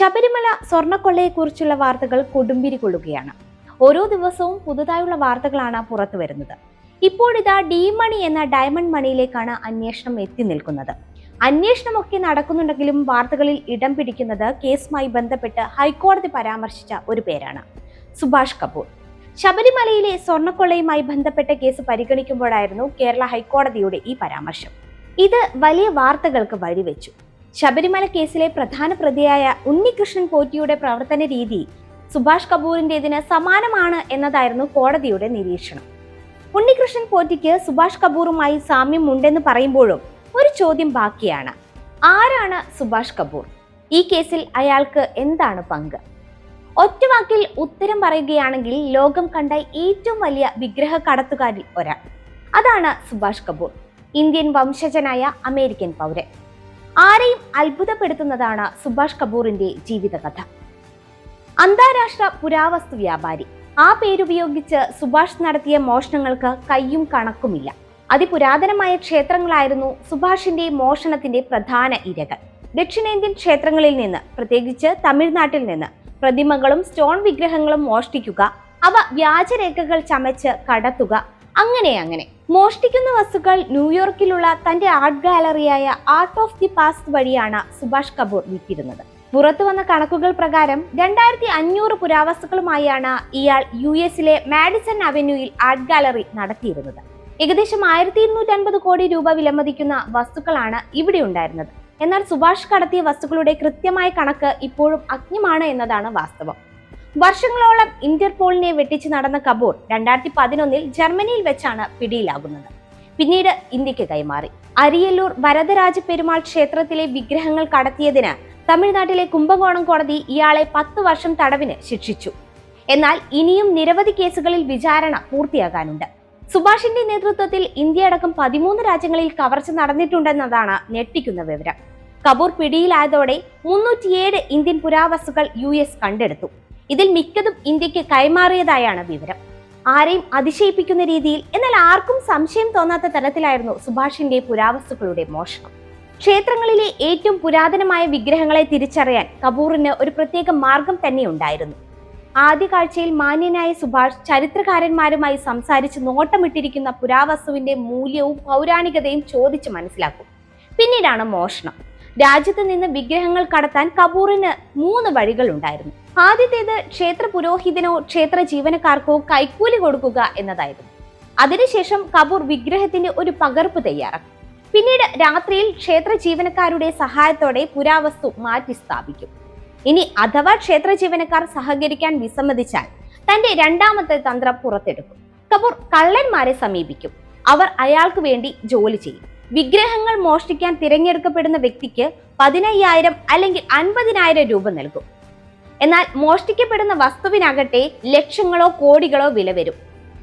ശബരിമല സ്വർണക്കൊള്ളയെക്കുറിച്ചുള്ള വാർത്തകൾ കൊടുമ്പിരി കൊള്ളുകയാണ് ഓരോ ദിവസവും പുതുതായുള്ള വാർത്തകളാണ് പുറത്തു വരുന്നത്. ഇപ്പോഴിതാ ഡി മണി എന്ന ഡയമണ്ട് മണിയിലേക്കാണ് അന്വേഷണം എത്തി നിൽക്കുന്നത്. അന്വേഷണമൊക്കെ നടക്കുന്നുണ്ടെങ്കിലും വാർത്തകളിൽ ഇടം പിടിക്കുന്നത് കേസുമായി ബന്ധപ്പെട്ട് ഹൈക്കോടതി പരാമർശിച്ച ഒരു പേരാണ്. സുഭാഷ് കപൂർ. ശബരിമലയിലെ സ്വർണക്കൊള്ളയുമായി ബന്ധപ്പെട്ട കേസ് പരിഗണിക്കുമ്പോഴായിരുന്നു കേരള ഹൈക്കോടതിയുടെ ഈ പരാമർശം. ഇത് വലിയ വാർത്തകൾക്ക് വഴിവെച്ചു. ശബരിമല കേസിലെ പ്രധാന പ്രതിയായ ഉണ്ണികൃഷ്ണൻ പോറ്റിയുടെ പ്രവർത്തന രീതി സുഭാഷ് കപൂറിന്റെതിന് സമാനമാണ് എന്നതായിരുന്നു കോടതിയുടെ നിരീക്ഷണം. ഉണ്ണികൃഷ്ണൻ പോറ്റിക്ക് സുഭാഷ് കപൂറുമായി സാമ്യം ഉണ്ടെന്ന് പറയുമ്പോഴും ഒരു ചോദ്യം ബാക്കിയാണ്. ആരാണ് സുഭാഷ് കപൂർ? ഈ കേസിൽ അയാൾക്ക് എന്താണ് പങ്ക്? ഒറ്റവാക്കിൽ ഉത്തരം പറയുകയാണെങ്കിൽ ലോകം കണ്ട ഏറ്റവും വലിയ വിഗ്രഹ കടത്തുകാരിൽ ഒരാൾ. അതാണ് സുഭാഷ് കപൂർ ഇന്ത്യൻ വംശജനായ അമേരിക്കൻ പൗരൻ. ആരെയും അത്ഭുതപ്പെടുത്തുന്നതാണ് സുഭാഷ് കപൂറിന്റെ ജീവിതകഥ. അന്താരാഷ്ട്ര പുരാവസ്തു വ്യാപാരി. ആ പേരുപയോഗിച്ച് സുഭാഷ് നടത്തിയ മോഷണങ്ങൾക്ക് കയ്യും കണക്കുമില്ല. അതിപുരാതനമായ ക്ഷേത്രങ്ങളായിരുന്നു സുഭാഷിന്റെ മോഷണത്തിന്റെ പ്രധാന ഇരകൾ. ദക്ഷിണേന്ത്യൻ ക്ഷേത്രങ്ങളിൽ നിന്ന് പ്രത്യേകിച്ച് തമിഴ്നാട്ടിൽ നിന്ന് പ്രതിമകളും സ്റ്റോൺ വിഗ്രഹങ്ങളും മോഷ്ടിക്കുക അവ വ്യാജരേഖകൾ ചമച്ച് കടത്തുക അങ്ങനെ അങ്ങനെ. മോഷ്ടിക്കുന്ന വസ്തുക്കൾ ന്യൂയോർക്കിലുള്ള തന്റെ ആർട്ട് ഗാലറിയായ ആർട്ട് ഓഫ് ദി പാസ്റ്റ് വഴിയാണ് സുഭാഷ് കപൂർ വിറ്റിരുന്നത് പുറത്തു വന്ന കണക്കുകൾ പ്രകാരം രണ്ടായിരത്തി അഞ്ഞൂറ് പുരാവസ്തുക്കളുമായാണ് ഇയാൾ യു എസിലെ മാഡിസൺ അവന്യൂയിൽ ആർട്ട് ഗാലറി നടത്തിയിരുന്നത്. ഏകദേശം ആയിരത്തി ഇരുന്നൂറ്റി അൻപത് കോടി രൂപ വിലമതിക്കുന്ന വസ്തുക്കളാണ് ഇവിടെ ഉണ്ടായിരുന്നത്. എന്നാൽ സുഭാഷ് കടത്തിയ വസ്തുക്കളുടെ കൃത്യമായ കണക്ക് ഇപ്പോഴും അജ്ഞമാണ് എന്നതാണ് വാസ്തവം. വർഷങ്ങളോളം ഇന്റർപോളിനെ വെട്ടിച്ച് നടന്ന കപൂർ രണ്ടായിരത്തി പതിനൊന്നിൽ ജർമ്മനിയിൽ വെച്ചാണ് പിടിയിലാകുന്നത്. പിന്നീട് ഇന്ത്യയ്ക്ക് കൈമാറി. അരിയല്ലൂർ വരദരാജ പെരുമാൾ ക്ഷേത്രത്തിലെ വിഗ്രഹങ്ങൾ കടത്തിയതിന് തമിഴ്നാട്ടിലെ കുംഭകോണം കോടതി ഇയാളെ പത്ത് വർഷം തടവിന് ശിക്ഷിച്ചു. എന്നാൽ ഇനിയും നിരവധി കേസുകളിൽ വിചാരണ പൂർത്തിയാകാനുണ്ട്. സുഭാഷിന്റെ നേതൃത്വത്തിൽ ഇന്ത്യ അടക്കം പതിമൂന്ന് രാജ്യങ്ങളിൽ കവർച്ച നടന്നിട്ടുണ്ടെന്നതാണ് ഞെട്ടിക്കുന്ന വിവരം. കപൂർ പിടിയിലായതോടെ മുന്നൂറ്റിയേഴ് ഇന്ത്യൻ പുരാവസ്തുക്കൾ യു എസ് കണ്ടെടുത്തു. ഇതിൽ മിക്കതും ഇന്ത്യയ്ക്ക് കൈമാറിയതായാണ് വിവരം. ആരെയും അതിശയിപ്പിക്കുന്ന രീതിയിൽ എന്നാൽ ആർക്കും സംശയം തോന്നാത്ത തരത്തിലായിരുന്നു സുഭാഷിന്റെ പുരാവസ്തുക്കളുടെ മോഷണം. ക്ഷേത്രങ്ങളിലെ ഏറ്റവും പുരാതനമായ വിഗ്രഹങ്ങളെ തിരിച്ചറിയാൻ കപൂറിന് ഒരു പ്രത്യേക മാർഗം തന്നെ ഉണ്ടായിരുന്നു. ആദ്യ കാഴ്ചയിൽ മാന്യനായ സുഭാഷ് ചരിത്രകാരന്മാരുമായി സംസാരിച്ച് നോട്ടമിട്ടിരിക്കുന്ന പുരാവസ്തുവിന്റെ മൂല്യവും പൗരാണികതയും ചോദിച്ച് മനസ്സിലാക്കും. പിന്നീടാണ് മോഷണം. രാജ്യത്ത് നിന്ന് വിഗ്രഹങ്ങൾ കടത്താൻ കപൂറിന് മൂന്ന് വഴികൾ ഉണ്ടായിരുന്നു ആദ്യത്തേത് ക്ഷേത്ര പുരോഹിതനോ ക്ഷേത്ര ജീവനക്കാർക്കോ കൈക്കൂലി കൊടുക്കുക എന്നതായിരുന്നു. അതിനുശേഷം കപൂർ വിഗ്രഹത്തിന്റെ ഒരു പകർപ്പ് തയ്യാറാക്കും. പിന്നീട് രാത്രിയിൽ ക്ഷേത്ര ജീവനക്കാരുടെ സഹായത്തോടെ പുരാവസ്തു മാറ്റി സ്ഥാപിക്കും. ഇനി അഥവാ ക്ഷേത്ര ജീവനക്കാർ സഹകരിക്കാൻ വിസമ്മതിച്ചാൽ തന്റെ രണ്ടാമത്തെ തന്ത്രം പുറത്തെടുക്കും. കപൂർ കള്ളന്മാരെ സമീപിക്കും. അവർ അയാൾക്ക് വേണ്ടി ജോലി ചെയ്യും. വിഗ്രഹങ്ങൾ മോഷ്ടിക്കാൻ തിരഞ്ഞെടുക്കപ്പെടുന്ന വ്യക്തിക്ക് പതിനയ്യായിരം അല്ലെങ്കിൽ അൻപതിനായിരം രൂപ നൽകും. എന്നാൽ മോഷ്ടിക്കപ്പെടുന്ന വസ്തുവിനകട്ടെ ലക്ഷങ്ങളോ കോടികളോ വില വരും.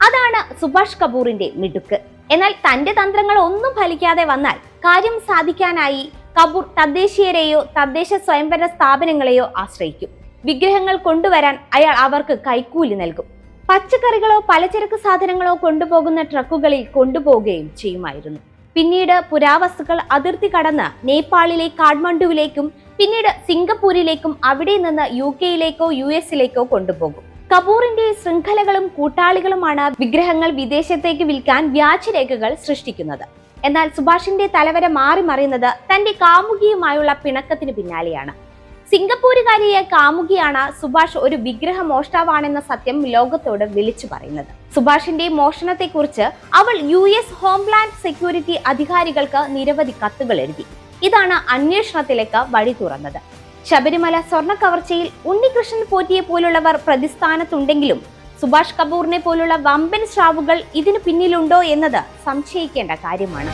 അതാണ് സുഭാഷ് കപൂറിന്റെ മിടുക്ക്. എന്നാൽ തന്റെ തന്ത്രങ്ങൾ ഒന്നും ഫലിക്കാതെ വന്നാൽ കാര്യം സാധിക്കാനായി കപൂർ തദ്ദേശീയരെയോ തദ്ദേശ സ്വയംഭരണ സ്ഥാപനങ്ങളെയോ ആശ്രയിക്കും. വിഗ്രഹങ്ങൾ കൊണ്ടുവരാൻ അയാൾ അവർക്ക് കൈക്കൂലി നൽകും. പച്ചക്കറികളോ പലചരക്ക് സാധനങ്ങളോ കൊണ്ടുപോകുന്ന ട്രക്കുകളിൽ കൊണ്ടുപോവുകയും ചെയ്യുമായിരുന്നു. പിന്നീട് പുരാവസ്തുക്കൾ അതിർത്തി കടന്ന് നേപ്പാളിലെ കാഠ്മണ്ഡുവിലേക്കും പിന്നീട് സിംഗപ്പൂരിലേക്കും അവിടെ നിന്ന് യു കെയിലേക്കോ യു എസിലേക്കോ കൊണ്ടുപോകും. കപൂറിന്റെ ശൃംഖലകളും കൂട്ടാളികളുമാണ് വിഗ്രഹങ്ങൾ വിദേശത്തേക്ക് വിൽക്കാൻ വ്യാജരേഖകൾ സൃഷ്ടിക്കുന്നത്. എന്നാൽ സുഭാഷിന്റെ തലവര മാറി മറിയുന്നത് തന്റെ കാമുകിയുമായുള്ള പിണക്കത്തിന് പിന്നാലെയാണ്. സിംഗപ്പൂരുകാരിയെ കാമുകിയാണ് സുഭാഷ് ഒരു വിഗ്രഹ മോഷ്ടാവാണെന്ന സത്യം ലോകത്തോട് വിളിച്ചു പറയുന്നത്. സുഭാഷിന്റെ മോഷണത്തെക്കുറിച്ച് അവൾ യു എസ് ഹോംലാൻഡ് സെക്യൂരിറ്റി അധികാരികൾക്ക് നിരവധി കത്തുകൾ എഴുതി. ഇതാണ് അന്വേഷണത്തിലേക്ക് വഴി തുറന്നത്. ശബരിമല സ്വർണ കവർച്ചയിൽ ഉണ്ണികൃഷ്ണൻ പോറ്റിയെ പോലുള്ളവർ പ്രതിസ്ഥാനത്തുണ്ടെങ്കിലും സുഭാഷ് കപൂറിനെ പോലുള്ള വമ്പൻ സ്രാവുകൾ ഇതിനു പിന്നിലുണ്ടോ എന്നത് സംശയിക്കേണ്ട കാര്യമാണ്.